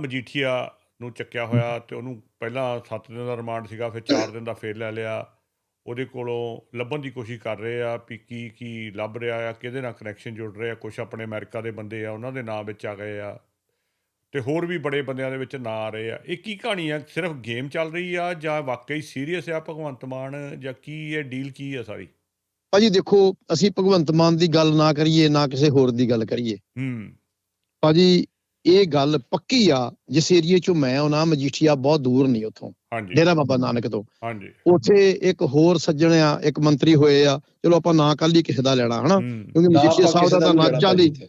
ਮਜੀਠੀਆ ਨੂੰ ਚੱਕਿਆ ਹੋਇਆ ਤੇ ਉਹਨੂੰ ਪਹਿਲਾਂ 7 ਦਿਨ ਦਾ ਰਿਮਾਂਡ ਸੀਗਾ ਫਿਰ 4 ਦਿਨ ਦਾ ਫੇਰ ਲੈ ਲਿਆ। ਉਹਦੇ ਕੋਲੋਂ ਲੱਭਣ ਦੀ ਕੋਸ਼ਿਸ਼ ਕਰ ਰਹੇ ਆ ਵੀ ਕੀ ਕੀ ਲੱਭ ਰਿਹਾ ਆ ਕਿਹਦੇ ਨਾਲ ਕਨੈਕਸ਼ਨ ਜੁੜ ਰਹੇ ਆ ਕੁਝ ਆਪਣੇ ਅਮਰੀਕਾ ਦੇ ਬੰਦੇ ਆ ਉਹਨਾਂ ਦੇ ਨਾਂ ਵਿੱਚ ਆ ਗਏ ਆ। ਤੇ ਹੋਰ ਵੀ ਬੜੇ ਬੰਦਿਆਂ ਦੇ ਵਿੱਚ ਨਾਂ ਆ ਰਹੇ ਆ। ਇਹ ਕੀ ਕਹਾਣੀ ਆ ਸਿਰਫ ਗੇਮ ਚੱਲ ਰਹੀ ਆ ਜਾਂ ਵਾਕਈ ਸੀਰੀਅਸ ਆ ਭਗਵੰਤ ਮਾਨ ਜਾਂ ਕੀ ਇਹ ਡੀਲ ਕੀ ਆ ਸਾਰੀ? ਭਾਜੀ ਦੇਖੋ ਅਸੀਂ ਭਗਵੰਤ ਮਾਨ ਦੀ ਗੱਲ ਨਾ ਕਰੀਏ ਨਾ ਕਿਸੇ ਹੋਰ ਦੀ ਗੱਲ ਕਰੀਏ। ਹੂੰ। ਭਾਜੀ ਇਹ ਗੱਲ ਪੱਕੀ ਆ ਜਿਸ ਏਰੀਏ ਚੋਂ ਮੈਂ ਆਉਣਾ ਮਜੀਠੀਆ ਬਹੁਤ ਦੂਰ ਨਹੀਂ ਉੱਥੋਂ। ਹਾਂਜੀ। ਡੇਰਾ ਬਾਬਾ ਨਾਨਕ ਤੋਂ। ਹਾਂਜੀ। ਉੱਥੇ ਇੱਕ ਹੋਰ ਸੱਜਣ ਆ ਇੱਕ ਮੰਤਰੀ ਹੋਏ ਆ। ਚਲੋ ਆਪਾਂ ਨਾ ਕੱਲ ਹੀ ਕਿਸੇ ਦਾ ਲੈਣਾ ਹਨਾ? ਕਿਉਂਕਿ ਮਜੀਠੀਆ ਸਾਹਿਬ ਦਾ ਤਾਂ ਨਾ ਚੱਲੀ ਇੱਥੇ।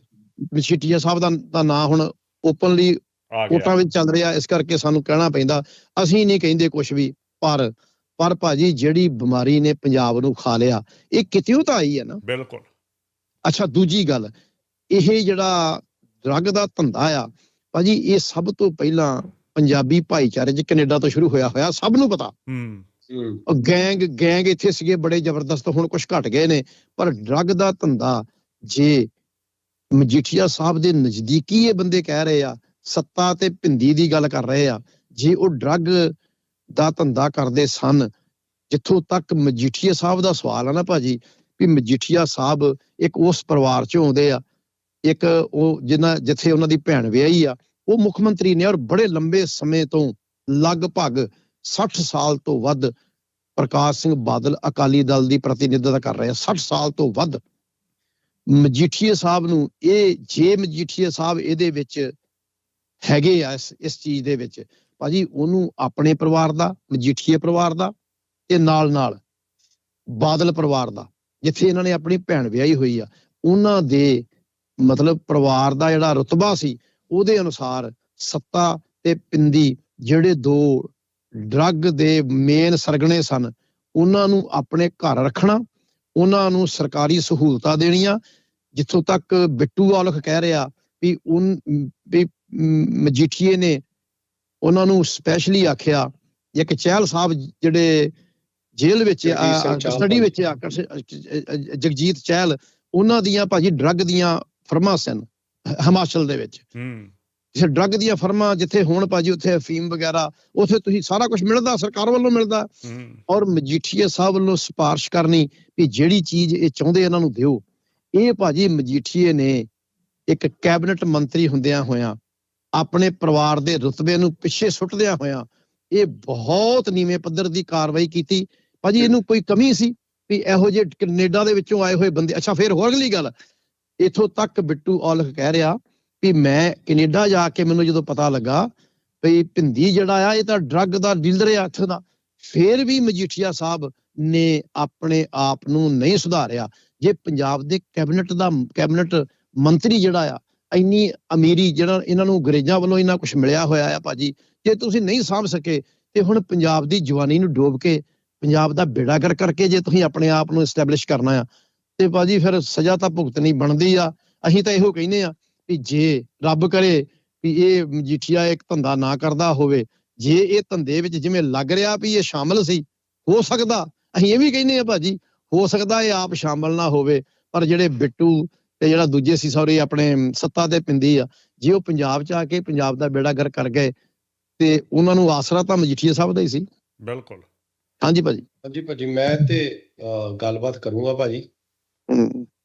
ਮਜੀਠੀਆ ਸਾਹਿਬ ਦਾ ਤਾਂ ਨਾਂ ਹੁਣ ਓਪਨਲੀ ਕੋਟਾਂ ਵਿੱਚ ਚੱਲ ਰਿਹਾ ਇਸ ਕਰਕੇ ਸਾਨੂੰ ਕਹਿਣਾ ਪੈਂਦਾ ਅਸੀਂ ਨਹੀਂ ਕਹਿੰਦੇ ਕੁਝ ਵੀ ਪਰ ਪਰ ਭਾਜੀ ਜਿਹੜੀ ਬਿਮਾਰੀ ਨੇ ਪੰਜਾਬ ਨੂੰ ਖਾ ਲਿਆ ਇਹ ਕਿਤਿਓਂ ਤਾਂ ਆਈ ਹੈ ਨਾ? ਬਿਲਕੁਲ। ਅੱਛਾ ਦੂਜੀ ਗੱਲ ਇਹ ਜਿਹੜਾ ਡਰੱਗ ਦਾ ਧੰਦਾ ਆ। ਭਾਜੀ ਇਹ ਸਭ ਤੋਂ ਪਹਿਲਾਂ ਪੰਜਾਬੀ ਭਾਈਚਾਰੇ 'ਚ ਕੈਨੇਡਾ ਤੋਂ ਸ਼ੁਰੂ ਹੋਇਆ ਹੋਇਆ ਸਭ ਨੂੰ ਪਤਾ। ਹੂੰ। ਹੂੰ। ਉਹ ਗੈਂਗ ਗੈਂਗ ਇੱਥੇ ਸੀਗੇ ਬੜੇ ਜ਼ਬਰਦਸਤ ਹੁਣ ਕੁਝ ਘਟ ਗਏ ਨੇ। ਪਰ ਡਰੱਗ ਦਾ ਧੰਦਾ ਜੇ ਮਜੀਠੀਆ ਸਾਹਿਬ ਦੇ ਨਜ਼ਦੀਕੀ ਇਹ ਬੰਦੇ ਕਹਿ ਰਹੇ ਆ ਸੱਤਾ ਤੇ ਭਿੰਦੀ ਦੀ ਗੱਲ ਕਰ ਰਹੇ ਆ ਜੇ ਉਹ ਡਰੱਗ ਦਾ ਧੰਦਾ ਕਰਦੇ ਸਨ ਜਿੱਥੋਂ ਤੱਕ ਮਜੀਠੀਆ ਸਾਹਿਬ ਦਾ ਸਵਾਲ ਆ ਨਾ ਭਾਜੀ ਵੀ ਮਜੀਠੀਆ ਸਾਹਿਬ ਇੱਕ ਉਸ ਪਰਿਵਾਰ ਚੋਂ ਆਉਂਦੇ ਆ ਇੱਕ ਉਹ ਜਿਨ੍ਹਾਂ ਜਿੱਥੇ ਉਹਨਾਂ ਦੀ ਭੈਣ ਵਿਆਹੀ ਆ, ਉਹ ਮੁੱਖ ਮੰਤਰੀ ਨੇ ਔਰ ਬੜੇ ਲੰਬੇ ਸਮੇਂ ਤੋਂ ਲਗਭਗ 60 ਸਾਲ ਤੋਂ ਵੱਧ ਪ੍ਰਕਾਸ਼ ਸਿੰਘ ਬਾਦਲ ਅਕਾਲੀ ਦਲ ਦੀ ਪ੍ਰਤੀਨਿਧਤਾ ਕਰ ਰਹੇ ਆ 60 ਸਾਲ ਤੋਂ ਵੱਧ। ਮਜੀਠੀਏ ਸਾਹਿਬ ਨੂੰ ਇਹ, ਜੇ ਮਜੀਠੀਏ ਸਾਹਿਬ ਇਹਦੇ ਵਿੱਚ ਹੈਗੇ ਆ ਇਸ ਇਸ ਚੀਜ਼ ਦੇ ਵਿੱਚ, ਭਾਜੀ ਉਹਨੂੰ ਆਪਣੇ ਪਰਿਵਾਰ ਦਾ, ਮਜੀਠੀਏ ਪਰਿਵਾਰ ਦਾ ਤੇ ਨਾਲ ਨਾਲ ਬਾਦਲ ਪਰਿਵਾਰ ਦਾ, ਜਿੱਥੇ ਇਹਨਾਂ ਨੇ ਆਪਣੀ ਭੈਣ ਵਿਆਹੀ ਹੋਈ ਆ, ਉਹਨਾਂ ਦੇ ਮਤਲਬ ਪਰਿਵਾਰ ਦਾ ਜਿਹੜਾ ਰਤਬਾ ਸੀ ਉਹਦੇ ਅਨੁਸਾਰ ਸੱਤਾ ਤੇ ਪਿੰਦੀ ਜਿਹੜੇ ਦੋ ਡਰੱਗ ਦੇ ਮੇਨ ਸਰਗਣੇ ਸਨ ਉਹਨਾਂ ਨੂੰ ਆਪਣੇ ਘਰ ਰੱਖਣਾ ਉਹਨਾਂ ਨੂੰ ਸਰਕਾਰੀ ਸਹੂਲਤਾਂ ਦੇਣੀਆਂ ਜਿੱਥੋਂ ਤੱਕ ਬਿੱਟੂ ਔਲਖ ਕਹਿ ਰਿਹਾ ਵੀ ਉਨ ਵੀ ਮਜੀਠੀਏ ਨੇ ਉਹਨਾਂ ਨੂੰ ਸਪੈਸ਼ਲੀ ਆਖਿਆ ਇੱਕ ਚਹਿਲ ਸਾਹਿਬ ਜਿਹੜੇ ਜੇਲ੍ਹ ਵਿੱਚ ਸਟੱਡੀ ਵਿੱਚ ਜਗਜੀਤ ਚਹਿਲ ਉਹਨਾਂ ਦੀਆਂ ਭਾਜੀ ਡਰੱਗ ਦੀਆਂ ਫਰਮਾਂ ਸਨ ਹਿਮਾਚਲ ਦੇ ਵਿੱਚ। ਹੂੰ। ਜਿੱਥੇ ਡਰੱਗ ਦੀਆਂ ਫਰਮਾਂ ਜਿੱਥੇ ਹੋਣ ਭਾਜੀ ਉੱਥੇ ਅਫੀਮ ਵਗੈਰਾ ਉੱਥੇ ਤੁਸੀਂ ਸਾਰਾ ਕੁਝ ਮਿਲਦਾ ਸਰਕਾਰ ਵੱਲੋਂ ਮਿਲਦਾ। ਹੂੰ। ਔਰ ਮਜੀਠੀਆ ਸਾਹਿਬ ਵੱਲੋਂ ਸਿਫਾਰਿਸ਼ ਕਰਨੀ ਵੀ ਜਿਹੜੀ ਚੀਜ਼ ਇਹ ਚਾਹੁੰਦੇ ਇਹਨਾਂ ਨੂੰ ਦਿਓ। ਇਹ ਭਾਜੀ ਮਜੀਠੀਏ ਨੇ ਇੱਕ ਕੈਬਨਿਟ ਮੰਤਰੀ ਹੁੰਦਿਆਂ ਹੋਇਆਂ ਆਪਣੇ ਪਰਿਵਾਰ ਦੇ ਰੁਤਬੇ ਨੂੰ ਪਿੱਛੇ ਸੁੱਟਦਿਆਂ ਹੋਇਆਂ ਇਹ ਬਹੁਤ ਨੀਵੇਂ ਪੱਧਰ ਦੀ ਕਾਰਵਾਈ ਕੀਤੀ। ਭਾਜੀ ਇਹਨੂੰ ਕੋਈ ਕਮੀ ਸੀ ਵੀ ਇਹੋ ਜਿਹੇ ਕੈਨੇਡਾ ਦੇ ਵਿੱਚੋਂ ਆਏ ਹੋਏ ਬੰਦੇ ਅੱਛਾ ਫਿਰ ਹੋਰ ਅਗਲੀ ਗੱਲ ਇਥੋਂ ਤੱਕ ਬਿੱਟੂ ਔਲਖ ਕਹਿ ਰਿਹਾ ਵੀ ਮੈਂ ਕੈਨੇਡਾ ਜਾ ਕੇ ਮੈਨੂੰ ਜਦੋਂ ਪਤਾ ਲੱਗਾ ਵੀ ਭਿੰਦੀ ਜਿਹੜਾ ਆ, ਇਹ ਤਾਂ ਡਰੱਗ ਦਾ ਡੀਲਰ ਆ ਇੱਥੇ ਦਾ, ਫੇਰ ਵੀ ਮਜੀਠੀਆ ਸਾਹਿਬ ਨੇ ਆਪਣੇ ਆਪ ਨੂੰ ਨਹੀਂ ਸੁਧਾਰਿਆ। ਜੇ ਪੰਜਾਬ ਦੇ ਕੈਬਨਿਟ ਦਾ, ਕੈਬਨਿਟ ਮੰਤਰੀ ਜਿਹੜਾ ਆ, ਇੰਨੀ ਅਮੀਰੀ ਜਿਹੜਾ ਇਹਨਾਂ ਨੂੰ ਅੰਗਰੇਜ਼ਾਂ ਵੱਲੋਂ ਇੰਨਾ ਕੁਝ ਮਿਲਿਆ ਹੋਇਆ ਆ ਭਾਜੀ, ਜੇ ਤੁਸੀਂ ਨਹੀਂ ਸਾਂਭ ਸਕੇ, ਤੇ ਹੁਣ ਪੰਜਾਬ ਦੀ ਜਵਾਨੀ ਨੂੰ ਡੋਬ ਕੇ ਪੰਜਾਬ ਦਾ ਬੇੜਾ ਕਰ ਕਰਕੇ ਜੇ ਤੁਸੀਂ ਆਪਣੇ ਆਪ ਨੂੰ ਐਸਟੈਬਲਿਸ਼ ਕਰਨਾ ਆ ਤੇ ਭਾਜੀ ਫਿਰ ਸਜ਼ਾ ਤਾਂ ਭੁਗਤਣੀ ਬਣਦੀ ਆ। ਅਸੀਂ ਤਾਂ ਇਹੋ ਕਹਿੰਦੇ ਆ ਵੀ ਜੇ ਰੱਬ ਕਰੇ ਵੀ ਇਹ ਮਜੀਠੀਆ ਇੱਕ ਧੰਦਾ ਨਾ ਕਰਦਾ ਹੋਵੇ ਜੇ ਇਹ ਧੰਦੇ ਵਿੱਚ ਜਿਵੇਂ ਲੱਗ ਰਿਹਾ ਵੀ ਇਹ ਸ਼ਾਮਲ ਸੀ ਹੋ ਸਕਦਾ। ਅਸੀਂ ਇਹ ਵੀ ਕਹਿੰਦੇ ਆ ਭਾਜੀ ਹੋ ਸਕਦਾ ਇਹ ਆਪ ਸ਼ਾਮਲ ਨਾ ਹੋਵੇ ਪਰ ਜਿਹੜੇ ਬਿੱਟੂ ਤੇ ਜਿਹੜਾ ਦੂਜੇ ਸੀ ਸੌਰੀ ਆਪਣੇ ਸੱਤਾ ਤੇ ਪਿੰਦੀ ਆ ਜੇ ਉਹ ਪੰਜਾਬ ਚ ਆ ਕੇ ਪੰਜਾਬ ਦਾ ਬੇੜਾ ਗਰ ਕਰ ਗਏ ਤੇ ਉਹਨਾਂ ਨੂੰ ਆਸਰਾ ਤਾਂ ਮਜੀਠੀਆ ਸਾਹਿਬ ਦਾ ਹੀ ਸੀ। ਬਿਲਕੁਲ। ਹਾਂਜੀ ਭਾਜੀ। ਹਾਂਜੀ ਭਾਜੀ ਮੈਂ ਤੇ ਗੱਲਬਾਤ ਕਰੂੰਗਾ ਭਾਜੀ।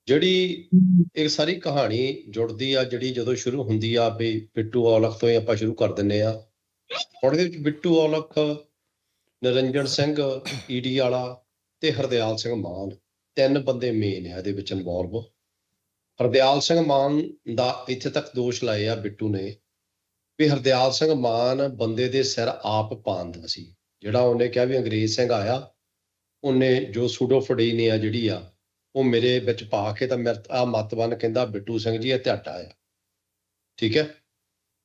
ਜਿਹੜੀ ਇਹ ਸਾਰੀ ਕਹਾਣੀ ਜੁੜਦੀ ਆ, ਜਿਹੜੀ ਜਦੋਂ ਸ਼ੁਰੂ ਹੁੰਦੀ ਆ, ਵੀ ਬਿੱਟੂ ਔਲਖ ਤੋਂ ਹੀ ਆਪਾਂ ਸ਼ੁਰੂ ਕਰ ਦਿੰਨੇ ਆ। ਹੁਣ ਵਿੱਚ ਬਿੱਟੂ ਔਲਖ ਨਰਿੰਜਨ ਸਿੰਘ ਈਡੀ ਵਾਲਾ ਤੇ ਹਰਦਿਆਲ ਸਿੰਘ ਮਾਨ। ਤਿੰਨ ਬੰਦੇ ਮੇਨ ਆ ਇਹਦੇ ਵਿੱਚ ਇਨਵੋਲਵ ਹਰਦਿਆਲ ਸਿੰਘ ਮਾਨ ਦਾ ਇੱਥੇ ਤੱਕ ਦੋਸ਼ ਲਾਏ ਆ ਬਿੱਟੂ ਨੇ ਵੀ ਹਰਦਿਆਲ ਸਿੰਘ ਮਾਨ ਬੰਦੇ ਦੇ ਸਿਰ ਆਪ ਪਾਉਂਦਾ ਸੀ। ਜਿਹੜਾ ਉਹਨੇ ਕਿਹਾ ਵੀ ਅੰਗਰੇਜ਼ ਸਿੰਘ ਆਇਆ, ਉਹਨੇ ਜੋ ਸੂਡੋ ਫੜੀ ਆ ਜਿਹੜੀ ਆ ਉਹ ਮੇਰੇ ਵਿੱਚ ਪਾ ਕੇ ਤਾਂ ਮੇਰੇ ਆ ਮਤਬਨ ਕਹਿੰਦਾ ਬਿੱਟੂ ਸਿੰਘ ਜੀ ਇਹ ਤੁਹਾਡਾ ਆ। ਠੀਕ ਹੈ?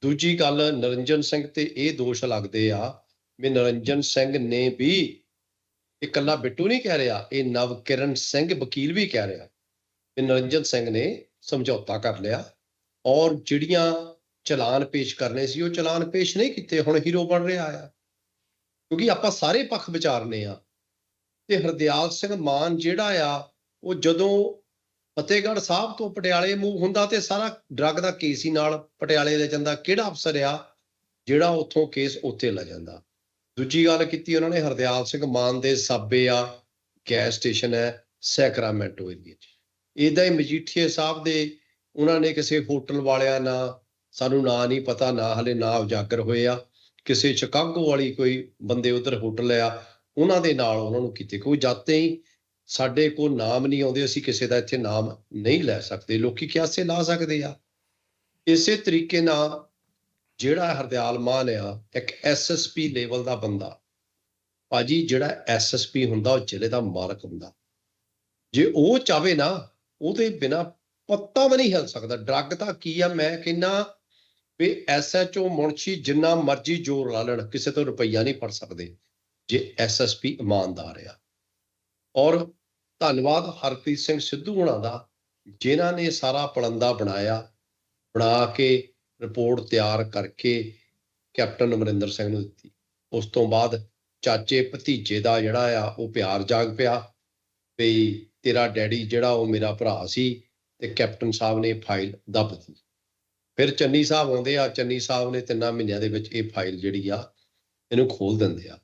ਦੂਜੀ ਗੱਲ, ਨਰਿੰਜਨ ਸਿੰਘ ਤੇ ਇਹ ਦੋਸ਼ ਲੱਗਦੇ ਆ ਵੀ ਨਰਿੰਜਨ ਸਿੰਘ ਨੇ ਵੀ ਇਕੱਲਾ ਬਿੱਟੂ ਨਹੀਂ ਕਹਿ ਰਿਹਾ, ਇਹ ਨਵਕਿਰਨ ਸਿੰਘ ਵਕੀਲ ਵੀ ਕਹਿ ਰਿਹਾ ਵੀ ਨਰਿੰਜਨ ਸਿੰਘ ਨੇ ਸਮਝੌਤਾ ਕਰ ਲਿਆ ਔਰ ਜਿਹੜੀਆਂ ਚਲਾਨ ਪੇਸ਼ ਕਰਨੇ ਸੀ ਉਹ ਚਲਾਨ ਪੇਸ਼ ਨਹੀਂ ਕੀਤੇ, ਹੁਣ ਹੀਰੋ ਬਣ ਰਿਹਾ ਆ। ਕਿਉਂਕਿ ਆਪਾਂ ਸਾਰੇ ਪੱਖ ਵਿਚਾਰਨੇ ਆ ਤੇ ਹਰਦਿਆਲ ਸਿੰਘ ਮਾਨ ਜਿਹੜਾ ਆ ਉਹ ਜਦੋਂ ਫਤਿਹਗੜ੍ਹ ਸਾਹਿਬ ਤੋਂ ਪਟਿਆਲੇ ਮੂਵ ਹੁੰਦਾ ਤੇ ਸਾਰਾ ਡਰੱਗ ਦਾ ਕੇਸ ਹੀ ਨਾਲ ਪਟਿਆਲੇ ਲੈ ਜਾਂਦਾ, ਕਿਹੜਾ ਅਫਸਰ ਆ ਜਿਹੜਾ ਉੱਥੋਂ ਕੇਸ ਉੱਥੇ ਲੈ ਜਾਂਦਾ? ਦੂਜੀ ਗੱਲ ਕੀਤੀ ਉਹਨਾਂ ਨੇ, ਹਰਦਿਆਲ ਸਿੰਘ ਮਾਨ ਦੇ ਸਾਬੇ ਆ ਗੈਸ ਸਟੇਸ਼ਨ ਹੈ ਸੈਕਰਾਮੈਂਟੋ ਏਰੀਆ 'ਚ। ਇਦਾਂ ਹੀ ਮਜੀਠੀਏ ਸਾਹਿਬ ਦੇ ਉਹਨਾਂ ਨੇ ਕਿਸੇ ਹੋਟਲ ਵਾਲਿਆਂ ਨਾਲ, ਸਾਨੂੰ ਨਾਂ ਨਹੀਂ ਪਤਾ, ਨਾ ਹਲੇ ਨਾ ਉਜਾਗਰ ਹੋਏ ਆ। ਕਿਸੇ ਸ਼ਿਕਾਗੋ ਵਾਲੀ ਕੋਈ ਬੰਦੇ ਉਧਰ ਹੋਟਲ ਆ, ਉਹਨਾਂ ਦੇ ਨਾਲ ਉਹਨਾਂ ਨੂੰ ਕੀਤੇ। ਕੋਈ ਜਾਤੇ ਹੀ ਸਾਡੇ ਕੋਲ ਨਾਮ ਨਹੀਂ ਆਉਂਦੇ, ਅਸੀਂ ਕਿਸੇ ਦਾ ਇੱਥੇ ਨਾਮ ਨਹੀਂ ਲੈ ਸਕਦੇ। ਲੋਕੀ ਕਿਆਸੇ ਲਾ ਸਕਦੇ ਆ? ਇਸੇ ਤਰੀਕੇ ਨਾਲ ਜਿਹੜਾ ਹਰਦਿਆਲ ਮਾਨ ਆ, ਇੱਕ ਐਸਐਸਪੀ ਲੈਵਲ ਦਾ ਬੰਦਾ, ਭਾਜੀ ਜਿਹੜਾ ਐਸਐਸਪੀ ਹੁੰਦਾ, ਉਹ ਜ਼ਿਲ੍ਹੇ ਦਾ ਮਾਲਕ ਹੁੰਦਾ। ਜੇ ਉਹ ਚਾਵੇ ਨਾ, ਉਹਦੇ ਬਿਨਾ ਪੱਤਾ ਵੀ ਨਹੀਂ ਹਿਲ ਸਕਦਾ। ਡਰੱਗ ਤਾਂ ਕੀ ਆ, ਮੈਂ ਕਹਿੰਨਾ ਵੀ ਐਸਐਚਓ ਮੁਨਸ਼ੀ ਜਿੰਨਾ ਮਰਜ਼ੀ ਜ਼ੋਰ ਲਾ ਲੈਣ, ਕਿਸੇ ਤੋਂ ਰੁਪਈਆ ਨਹੀਂ ਫੜ ਸਕਦੇ, ਜੇ ਐਸਐਸਪੀ ਇਮਾਨਦਾਰ ਆ। ਔਰ ਧੰਨਵਾਦ ਹਰਪ੍ਰੀਤ ਸਿੰਘ ਸਿੱਧੂ ਹੁਣਾਂ ਦਾ, ਜਿਨ੍ਹਾਂ ਨੇ ਸਾਰਾ ਪਲੰਦਾ ਬਣਾਇਆ, ਬਣਾ ਕੇ ਰਿਪੋਰਟ ਤਿਆਰ ਕਰਕੇ ਕੈਪਟਨ ਅਮਰਿੰਦਰ ਸਿੰਘ ਨੂੰ ਦਿੱਤੀ। ਉਸ ਤੋਂ ਬਾਅਦ ਚਾਚੇ ਭਤੀਜੇ ਦਾ ਜਿਹੜਾ ਆ, ਉਹ ਪਿਆਰ ਜਾਗ ਪਿਆ ਵੀ ਤੇਰਾ ਡੈਡੀ ਜਿਹੜਾ ਉਹ ਮੇਰਾ ਭਰਾ ਸੀ ਤੇ ਕੈਪਟਨ ਸਾਹਿਬ ਨੇ ਫਾਈਲ ਦੱਬ ਫਿਰ ਚੰਨੀ ਸਾਹਿਬ ਆਉਂਦੇ ਆ, ਚੰਨੀ ਸਾਹਿਬ ਨੇ ਤਿੰਨਾਂ ਮਹੀਨਿਆਂ ਦੇ ਵਿੱਚ ਇਹ ਫਾਈਲ ਜਿਹੜੀ ਆ, ਇਹਨੂੰ ਖੋਲ ਦਿੰਦੇ ਆ।